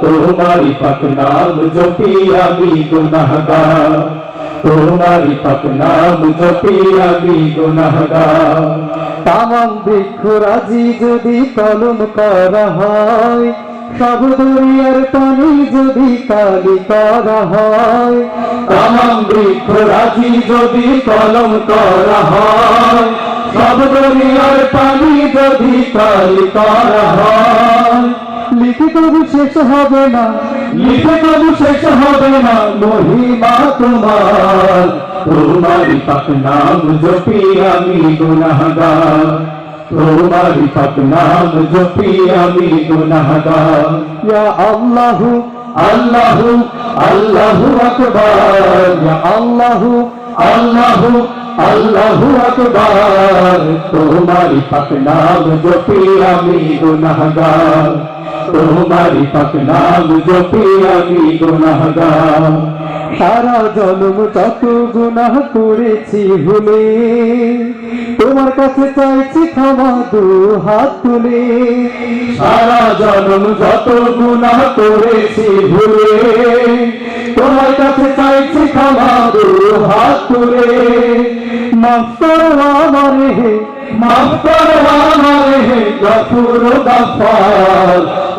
তোমারি পাক নাম জপি আমি গুনাহগার তোমারি পাক নাম জপি আমি গুনাহগার তামাম বৃক্ষ রাজি যদি কলম করা হয়, সব দরিয়ার পানি যদি কালি করা হয় তামাম বৃক্ষ রাজি যদি কলম করা হয়, সব দরিয়ার পানি যদি কালি করা হয়। লিখিত শেষ হবে না লিখে কবু শেষ হবে না, মহিমা তোমার। তোমারি পাক নাম জপি আমি গুনাহগার। তোমারি পাক নাম জপি আমি গুনাহগার। ইয়া আল্লাহু আল্লাহু আল্লাহু আকবার। ইয়া আল্লাহু আল্লাহু আল্লাহু আকবার। তোমারি পাক নাম জপি আমি গুনাহগার। তোমারি পাক জপি আমি সারা জন্ম যত গুনাহ করেছি ভুলে, তোমার কাছে চাইছি ক্ষমা দু হাত তুলে। সারা জন্ম যত গুনাহ করেছি ভুলে, তোমার কাছে চাইছি ক্ষমা দু হাত তুলে। মাফ করো আমারে হে মাফ করো আমারে হে গফুর গফার।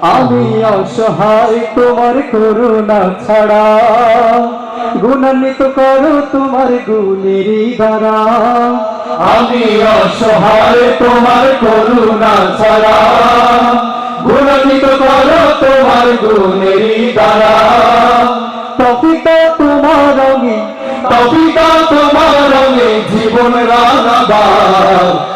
আমি অসহায়, তোমার করুণা ছাড়া। গুণান্বিত করো তোমার গুণেরই দ্বারা। আমি অসহায়, তোমার করুণা ছাড়া। গুণিত করো তোমার গুণেরই দ্বারা। তফিকা তোমার কবিতা তোমার জীবন রানাবার